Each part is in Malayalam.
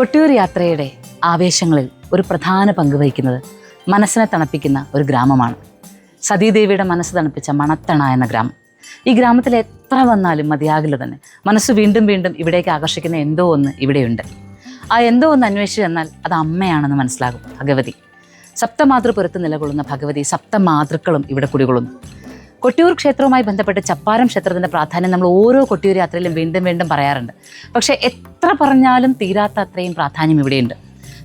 കൊട്ടിയൂർ യാത്രയുടെ ആവേശങ്ങളിൽ ഒരു പ്രധാന പങ്ക് വഹിക്കുന്നത് മനസ്സിനെ തണുപ്പിക്കുന്ന ഒരു ഗ്രാമമാണ്. സതീദേവിയുടെ മനസ്സ് തണുപ്പിച്ച മണത്തണ എന്ന ഗ്രാമം. ഈ ഗ്രാമത്തിൽ എത്ര വന്നാലും മതിയാകില്ല തന്നെ. മനസ്സ് വീണ്ടും വീണ്ടും ഇവിടേക്ക് ആകർഷിക്കുന്ന എന്തോ ഒന്ന് ഇവിടെയുണ്ട്. ആ എന്തോ ഒന്ന് അന്വേഷിച്ച് എന്നാൽ അത് അമ്മയാണെന്ന് മനസ്സിലാകും ഭഗവതി. സപ്തമാതൃപുരത്ത് നിലകൊള്ളുന്ന ഭഗവതി സപ്തമാതൃക്കളും ഇവിടെ കുടികൊള്ളുന്നു. കൊട്ടിയൂർ ക്ഷേത്രവുമായി ബന്ധപ്പെട്ട് ചപ്പാരം ക്ഷേത്രത്തിന്റെ പ്രാധാന്യം നമ്മൾ ഓരോ കൊട്ടിയൂർ യാത്രയിലും വീണ്ടും വീണ്ടും പറയാറുണ്ട്. പക്ഷേ എത്ര പറഞ്ഞാലും തീരാത്ത അത്രയും പ്രാധാന്യം ഇവിടെയുണ്ട്.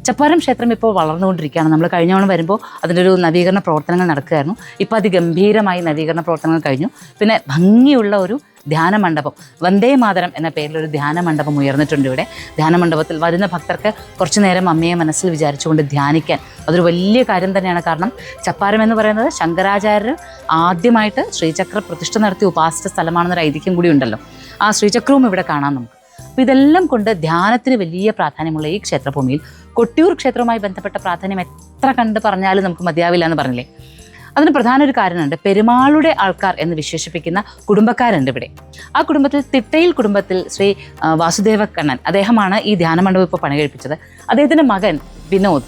ചപ്പാരം ക്ഷേത്രം ഇപ്പോൾ വളർന്നുകൊണ്ടിരിക്കുകയാണ്. നമ്മൾ കഴിഞ്ഞ തവണ വരുമ്പോൾ അതിന്റെ ഒരു നവീകരണ പ്രവർത്തനങ്ങൾ നടക്കുകയായിരുന്നു. ഇപ്പോൾ അതിഗംഭീരമായി നവീകരണ പ്രവർത്തനങ്ങൾ കഴിഞ്ഞു. പിന്നെ ഭംഗിയുള്ള ഒരു ധ്യാന മണ്ഡപം വന്ദേ മാതരം എന്ന പേരിലൊരു ധ്യാന മണ്ഡപം ഉയർന്നിട്ടുണ്ട് ഇവിടെ. ധ്യാന മണ്ഡപത്തിൽ വരുന്ന ഭക്തർക്ക് കുറച്ചു നേരം അമ്മയെ മനസ്സിൽ വിചാരിച്ചുകൊണ്ട് ധ്യാനിക്കാൻ അതൊരു വലിയ കാര്യം തന്നെയാണ്. കാരണം ചപ്പാരം എന്ന് പറയുന്നത് ശങ്കരാചാര്യർ ആദ്യമായിട്ട് ശ്രീചക്ര പ്രതിഷ്ഠ നടത്തി ഉപാസിച്ച സ്ഥലമാണെന്നൊരു ഐതിഹ്യം കൂടി ഉണ്ടല്ലോ. ആ ശ്രീചക്രവും ഇവിടെ കാണാം നമുക്ക്. അപ്പോൾ ഇതെല്ലാം കൊണ്ട് ധ്യാനത്തിന് വലിയ പ്രാധാന്യമുള്ള ഈ ക്ഷേത്രഭൂമിയിൽ കൊട്ടിയൂർ ക്ഷേത്രവുമായി ബന്ധപ്പെട്ട പ്രാധാന്യം എത്ര കണ്ട് പറഞ്ഞാലും നമുക്ക് മതിയാവില്ല എന്ന് പറഞ്ഞില്ലേ? അതിന് പ്രധാന ഒരു കാരണമുണ്ട്. പെരുമാളുടെ ആൾക്കാർ എന്ന് വിശേഷിപ്പിക്കുന്ന കുടുംബക്കാരുണ്ട് ഇവിടെ. ആ കുടുംബത്തിൽ തിട്ടയിൽ കുടുംബത്തിൽ ശ്രീ വാസുദേവ കണ്ണൻ അദ്ദേഹമാണ് ഈ ധ്യാന മണ്ഡപം ഇപ്പോൾ പണി കഴിപ്പിച്ചത് അദ്ദേഹത്തിന്റെ മകൻ വിനോദ്.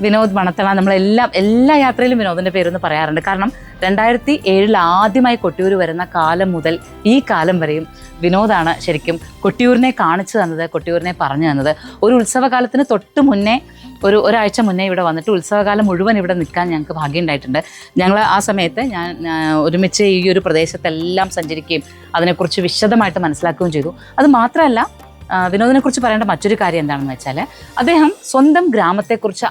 വിനോദ് മണത്തള നമ്മളെല്ലാം എല്ലാ യാത്രയിലും വിനോദിന്റെ പേരൊന്ന് പറയാറുണ്ട്. കാരണം രണ്ടായിരത്തി ഏഴിൽ ആദ്യമായി കൊട്ടിയൂർ വരുന്ന കാലം മുതൽ ഈ കാലം വരെയും വിനോദാണ് ശരിക്കും കൊട്ടിയൂരിനെ കാണിച്ചു തന്നത് കൊട്ടിയൂരിനെ പറഞ്ഞു തന്നത്. ഒരു ഉത്സവകാലത്തിന് തൊട്ട് മുന്നേ ഒരു ഒരാഴ്ച മുന്നേ ഇവിടെ വന്നിട്ട് ഉത്സവകാലം മുഴുവൻ ഇവിടെ നിൽക്കാൻ ഞങ്ങൾക്ക് ഭാഗ്യം ഉണ്ടായിട്ടുണ്ട്. ഞങ്ങൾ ആ സമയത്ത് ഞാൻ ഒരുമിച്ച് ഈ ഒരു പ്രദേശത്തെല്ലാം സഞ്ചരിക്കുകയും അതിനെക്കുറിച്ച് വിശദമായിട്ട് മനസ്സിലാക്കുകയും ചെയ്തു. അത് മാത്രമല്ല വിനോദിനെക്കുറിച്ച് പറയേണ്ട മറ്റൊരു കാര്യം എന്താണെന്ന് വെച്ചാൽ അദ്ദേഹം സ്വന്തം ഗ്രാമത്തെക്കുറിച്ച്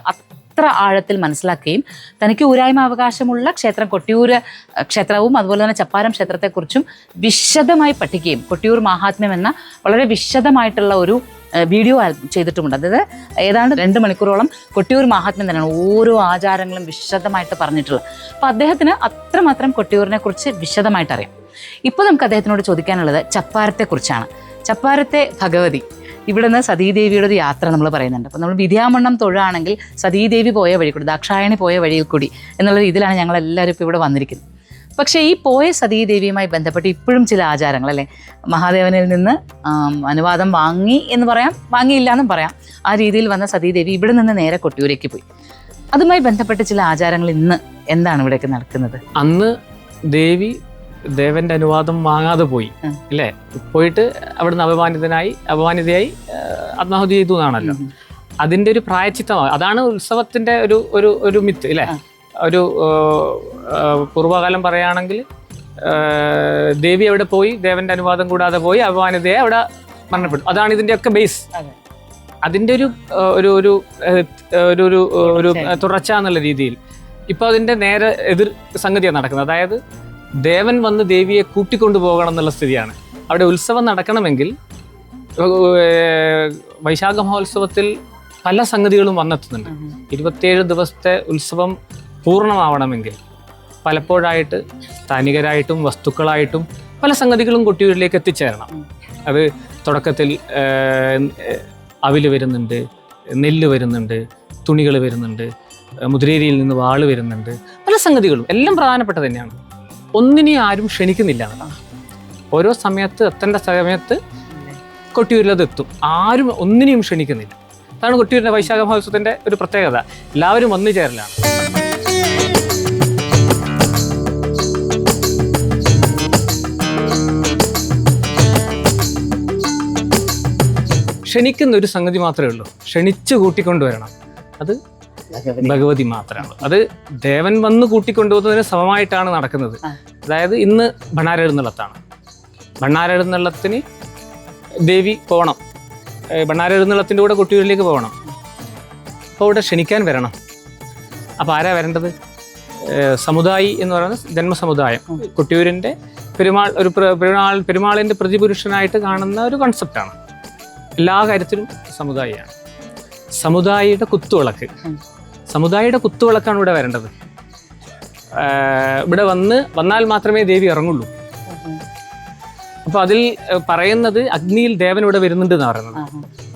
അത്ര ആഴത്തിൽ മനസ്സിലാക്കുകയും തനിക്ക് ഊരായ്മ അവകാശമുള്ള ക്ഷേത്രം കൊട്ടിയൂർ ക്ഷേത്രവും അതുപോലെ തന്നെ ചപ്പാരം ക്ഷേത്രത്തെക്കുറിച്ചും വിശദമായി പഠിക്കുകയും കൊട്ടിയൂർ മഹാത്മ്യം എന്ന വളരെ വിശദമായിട്ടുള്ള ഒരു വീഡിയോ ചെയ്തിട്ടുമുണ്ട്. അതായത് ഏതാണ്ട് രണ്ട് മണിക്കൂറോളം കൊട്ടിയൂർ മഹാത്മ്യം തന്നെയാണ് ഓരോ ആചാരങ്ങളും വിശദമായിട്ട് പറഞ്ഞിട്ടുള്ളത്. അപ്പോൾ അദ്ദേഹത്തിന് അത്രമാത്രം കൊട്ടിയൂരിനെ കുറിച്ച് വിശദമായിട്ട് അറിയാം ഇപ്പോൾ നമുക്ക് അദ്ദേഹത്തിനോട് ചോദിക്കാനുള്ളത് ചപ്പാരത്തെക്കുറിച്ചാണ്. ചപ്പാരത്തെ ഭഗവതി ഇവിടുന്ന് സതീദേവിയുടെ ഒരു യാത്ര നമ്മൾ പറയുന്നുണ്ട്. അപ്പോൾ നമ്മൾ വിദ്യാമണ്ണം തൊഴാണെങ്കിൽ സതീദേവി പോയ വഴി കൂടി ദാക്ഷായണി പോയ വഴിയിൽ കൂടി എന്നുള്ള രീതിയിലാണ് ഞങ്ങൾ എല്ലാവരും ഇപ്പോൾ ഇവിടെ വന്നിരിക്കുന്നത്. പക്ഷേ ഈ പോയ സതീദേവിയുമായി ബന്ധപ്പെട്ട് ഇപ്പോഴും ചില ആചാരങ്ങൾ അല്ലേ? മഹാദേവനിൽ നിന്ന് അനുവാദം വാങ്ങി എന്ന് പറയാം വാങ്ങിയില്ല എന്നും പറയാം. ആ രീതിയിൽ വന്ന സതീദേവി ഇവിടെ നിന്ന് നേരെ കൊട്ടിയൂരേക്ക് പോയി. അതുമായി ബന്ധപ്പെട്ട് ചില ആചാരങ്ങൾ ഇന്ന് എന്താണ് ഇവിടെയൊക്കെ നടക്കുന്നത്? അന്ന് ദേവി ദേവന്റെ അനുവാദം വാങ്ങാതെ പോയി. അല്ലേ? പോയിട്ട് അവിടുന്ന് അപമാനിതനായി അപമാനിതയായി ആത്മാഹുതി ചെയ്തു എന്നാണല്ലോ. അതിന്റെ ഒരു പ്രായച്ചിത്തമാണ് അതാണ് ഉത്സവത്തിന്റെ ഒരു ഒരു ഒരു മിത്ത് അല്ലേ ഒരു പൂർവകാലം പറയുകയാണെങ്കിൽ ദേവി അവിടെ പോയി ദേവന്റെ അനുവാദം കൂടാതെ പോയി അപമാനിതയെ അവിടെ മരണപ്പെട്ടു. അതാണ് ഇതിന്റെ ഒക്കെ ബേസ് അതിന്റെ ഒരു ഒരു ഒരു ഒരു ഒരു ഒരു തുടർച്ച എന്നുള്ള രീതിയിൽ. ഇപ്പൊ അതിന്റെ നേരെ എതിർ സംഗതിയാണ് നടക്കുന്നത്. അതായത് ദേവൻ വന്ന് ദേവിയെ കൂട്ടിക്കൊണ്ടു പോകണം എന്നുള്ള സ്ഥിതിയാണ്. അവിടെ ഉത്സവം നടക്കണമെങ്കിൽ വൈശാഖ മഹോത്സവത്തിൽ പല സംഗതികളും വന്നെത്തുന്നുണ്ട്. ഇരുപത്തിയേഴ് ദിവസത്തെ ഉത്സവം പൂർണമാവണമെങ്കിൽ പലപ്പോഴായിട്ട് സ്ഥാനികരായിട്ടും വസ്തുക്കളായിട്ടും പല സംഗതികളും കൊട്ടിയൂരിലേക്ക് എത്തിച്ചേരണം. അത് തുടക്കത്തിൽ അവിൽ വരുന്നുണ്ട് നെല്ല് വരുന്നുണ്ട് തുണികൾ വരുന്നുണ്ട് മുതിരേരിയിൽ നിന്ന് വാൾ വരുന്നുണ്ട് പല സംഗതികളും എല്ലാം പ്രധാനപ്പെട്ട തന്നെയാണ്. ഒന്നിനെയും ആരും ക്ഷണിക്കുന്നില്ല. ഓരോ സമയത്ത് എത്തേണ്ട സമയത്ത് കൊട്ടിയൂരിലത് എത്തും. ആരും ഒന്നിനെയും ക്ഷണിക്കുന്നില്ല. അതാണ് കൊട്ടിയൂരിന്റെ വൈശാഖ മഹോത്സവത്തിന്റെ ഒരു പ്രത്യേകത. എല്ലാവരും ഒന്നു ചേരലാണ്. ക്ഷണിക്കുന്ന ഒരു സംഗതി മാത്രമേ ഉള്ളൂ. ക്ഷണിച്ച് കൂട്ടിക്കൊണ്ടുവരണം. അത് ഭഗവതി. മാത്രമാണ്. അത് ദേവൻ വന്ന് കൂട്ടിക്കൊണ്ടുപോകുന്നതിന് സമമായിട്ടാണ് നടക്കുന്നത്. അതായത് ഇന്ന് ഭണ്ണാരെഴുന്നള്ളത്താണ് ഭണ്ണാരെഴുന്നള്ളത്തിന് ദേവി പോകണം. ഭണ്ണാരെഴുന്നള്ളത്തിന്റെ കൂടെ കുട്ടികളിലേക്ക് പോകണം. അപ്പോൾ ഇവിടെ ക്ഷണിക്കാൻ വരണം. അപ്പോൾ ആരാ വരേണ്ടത്? സമുദായി എന്ന് പറയുന്ന ജന്മസമുദായം. കുട്ടിയൂരിന്റെ പെരുമാൾ ഒരു പ്ര- പെരുമാൾ പെരുമാളിന്റെ പ്രതിപുരുഷനായിട്ട് കാണുന്ന ഒരു കൺസെപ്റ്റാണ് എല്ലാ കാര്യത്തിലും സമുദായിയാണ്. സമുദായിയുടെ കുത്തുവിളക്ക്. സമുദായിയുടെ കുത്തുവിളക്കാണ് ഇവിടെ വരേണ്ടത്. ഇവിടെ വന്ന് വന്നാൽ മാത്രമേ ദേവി ഇറങ്ങുള്ളൂ. അപ്പോൾ അതിൽ പറയുന്നത് അഗ്നിയിൽ ദേവൻ ഇവിടെ വരുന്നുണ്ട് എന്ന് പറയുന്നത്.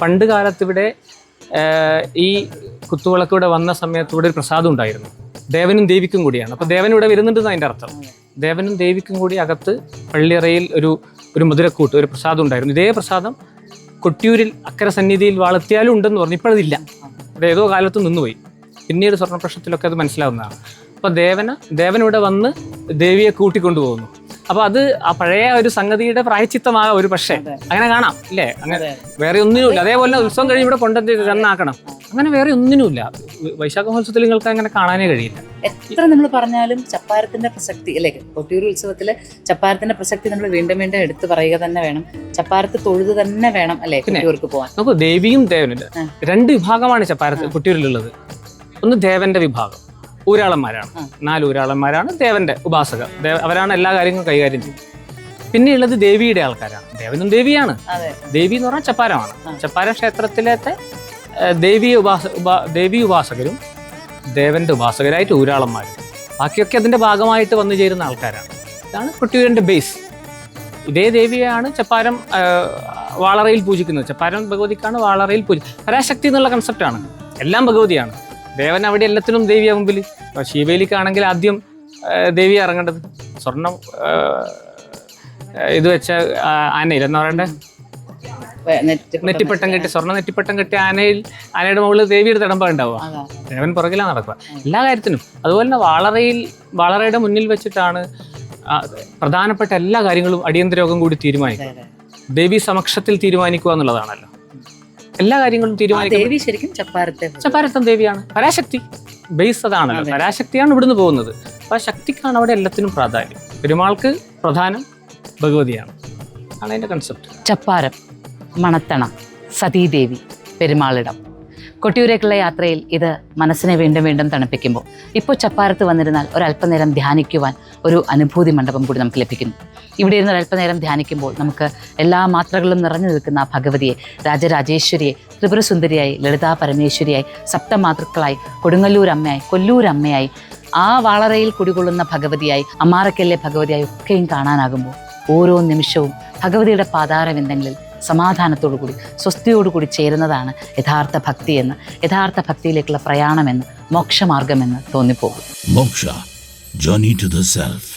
പണ്ട് കാലത്ത് ഇവിടെ ഈ കുത്തുവിളക്ക് ഇവിടെ വന്ന സമയത്ത് ഇവിടെ ഒരു പ്രസാദം ഉണ്ടായിരുന്നു. ദേവനും ദേവിക്കും കൂടിയാണ്. അപ്പോൾ ദേവൻ ഇവിടെ വരുന്നുണ്ട് അതിന്റെ അർത്ഥം. ദേവനും ദേവിക്കും കൂടി അകത്ത് പള്ളിയറയിൽ ഒരു ഒരു മധുരക്കൂട്ട് ഒരു പ്രസാദം ഉണ്ടായിരുന്നു. ഇതേ പ്രസാദം കൊട്ടിയൂരിൽ അക്കര സന്നിധിയിൽ വളർത്തിയാലും ഉണ്ടെന്ന് പറഞ്ഞു. ഇപ്പോഴതില്ല. അത് ഏതോ കാലത്ത് നിന്നുപോയി. പിന്നീട് സ്വർണ പ്രശ്നത്തിലൊക്കെ അത് മനസ്സിലാവുന്നതാണ്. അപ്പോൾ ദേവന ദേവൻ ഇവിടെ വന്ന് ദേവിയെ കൂട്ടിക്കൊണ്ടുപോകുന്നു. അപ്പോൾ അത് ആ പഴയ ഒരു സംഗതിയുടെ പ്രായച്ചിത്തമാകാം ഒരു പക്ഷേ. അങ്ങനെ കാണാം ഇല്ലേ അങ്ങനെ വേറെ ഒന്നിനുമില്ല. അതേപോലെ ഉത്സവം കഴിഞ്ഞ് ഇവിടെ കൊണ്ടുവന്ന് നന്നാക്കണം. അങ്ങനെ വേറെ ഒന്നിനുമില്ല. വൈശാഖ മഹോത്സവത്തിൽ നിങ്ങൾക്ക് അങ്ങനെ കാണാനേ കഴിയില്ല. എത്ര നമ്മൾ പറഞ്ഞാലും ചപ്പാരത്തിന്റെ പ്രസക്തി അല്ലെ? കൊട്ടിയൂർ ഉത്സവത്തിൽ ചപ്പാരത്തിന്റെ പ്രസക്തി നമ്മൾ വീണ്ടും വീണ്ടും എടുത്തു പറയുക തന്നെ വേണം. ചപ്പാരത്ത് തൊഴുത് തന്നെ വേണം അല്ലെ? കൊട്ടിയൂർക്ക് പോവാൻ. നമുക്ക് ദേവിയും ദേവനും രണ്ട് വിഭാഗമാണ് ചപ്പാരത്ത് കുട്ടിയൂരിലുള്ളത്. ഒന്ന് ദേവന്റെ വിഭാഗം. ഊരാളന്മാരാണ് നാല് ഊരാളന്മാരാണ് ദേവന്റെ ഉപാസകർ. അവരാണ് എല്ലാ കാര്യങ്ങളും കൈകാര്യം ചെയ്യുന്നത്. പിന്നെയുള്ളത് ദേവിയുടെ ആൾക്കാരാണ്. ദേവനും ദേവിയാണ്. ദേവി എന്ന് പറഞ്ഞാൽ ചപ്പാരമാണ്. ചപ്പാര ക്ഷേത്രത്തിലത്തെ ദേവി ഉപാസ ഉപാ ദേവി ഉപാസകരും ദേവന്റെ ഉപാസകരായിട്ട് ഊരാളന്മാരും ബാക്കിയൊക്കെ അതിന്റെ ഭാഗമായിട്ട് വന്നു ചേരുന്ന ആൾക്കാരാണ്. ഇതാണ് കൊട്ടിയൂരിന്റെ ബേസ് ഇതേ ദേവിയാണ് ചപ്പാരം വാളറയിൽ പൂജിക്കുന്നത്. ചപ്പാരം ഭഗവതിക്കാണ് വാളറയിൽ പൂജി പരാശക്തി എന്നുള്ള കൺസെപ്റ്റാണ് എല്ലാം ഭഗവതിയാണ്. ദേവൻ അവിടെ എല്ലാത്തിനും ദേവിയാ മുമ്പിൽ. ഇപ്പൊ ശിവേലിക്കാണെങ്കിൽ ആദ്യം ദേവി ഇറങ്ങേണ്ടത്. സ്വർണം ഇത് വെച്ച ആനയിൽ എന്ന് പറയണ്ടേ? നെറ്റിപ്പട്ടം കെട്ടി സ്വർണ നെറ്റിപ്പട്ടം കെട്ടി ആനയിൽ ആനയുടെ മുകളിൽ ദേവിയുടെ തടമ്പ ഉണ്ടാവുക. ദേവൻ പുറകിലാണ് നടക്കുക. എല്ലാ കാര്യത്തിനും. അതുപോലെ തന്നെ വാളറയിൽ വാളറയുടെ മുന്നിൽ വെച്ചിട്ടാണ് പ്രധാനപ്പെട്ട എല്ലാ കാര്യങ്ങളും അടിയന്തര യോഗം കൂടി തീരുമാനിക്കുക. ദേവി സമക്ഷത്തിൽ തീരുമാനിക്കുക എന്നുള്ളതാണല്ലോ. എല്ലാ കാര്യങ്ങളും തീരുമാനിക്കും ദേവി ശരിക്കും ചപ്പാരത്തെ പരത്തം ദേവിയാണ്. പരാശക്തി. ബേസ് അതാണ് പരാശക്തിയാണ് ഇവിടുന്ന് പോകുന്നത്. അപ്പൊ ആ ശക്തിക്കാണ് അവിടെ എല്ലാത്തിനും പ്രാധാന്യം. പെരുമാൾക്ക് പ്രധാനം ഭഗവതിയാണ്. ആണ് അതിന്റെ കൺസെപ്റ്റ് ചപ്പാരം മണത്തണ സതീദേവി പെരുമാളിടം. കൊട്ടിയൂരേക്കുള്ള യാത്രയിൽ ഇത് മനസ്സിനെ വീണ്ടും വീണ്ടും തണുപ്പിക്കുമ്പോൾ. ഇപ്പോൾ ചപ്പാരത്ത് വന്നിരുന്നാൽ ഒരല്പനേരം ധ്യാനിക്കുവാൻ ഒരു അനുഭൂതി മണ്ഡപം കൂടി നമുക്ക് ലഭിക്കുന്നു. ഇവിടെ ഇരുന്ന് ഒരല്പനേരം ധ്യാനിക്കുമ്പോൾ നമുക്ക് എല്ലാ മാത്രകളും നിറഞ്ഞു നിൽക്കുന്ന ആ ഭഗവതിയെ രാജരാജേശ്വരിയെ ത്രിപുരസുന്ദരിയായി ലളിതാ പരമേശ്വരിയായി സപ്തമാതൃക്കളായി കൊടുങ്ങല്ലൂർ അമ്മയായി കൊല്ലൂർ അമ്മയായി ആ വാളറയിൽ കുടികൊള്ളുന്ന ഭഗവതിയായി അമ്മാറക്കല്ലെ ഭഗവതിയായി ഒക്കെയും കാണാനാകുമ്പോൾ ഓരോ നിമിഷവും ഭഗവതിയുടെ പാതാരവിന്ദങ്ങളിൽ സമാധാനത്തോടുകൂടി സ്വസ്തിയോടുകൂടി ചേരുന്നതാണ് യഥാർത്ഥ ഭക്തി എന്ന് യഥാർത്ഥ ഭക്തിയിലേക്കുള്ള പ്രയാണമെന്ന് മോക്ഷമാർഗമെന്ന് തോന്നിപ്പോകും മോക്ഷ journey to the self.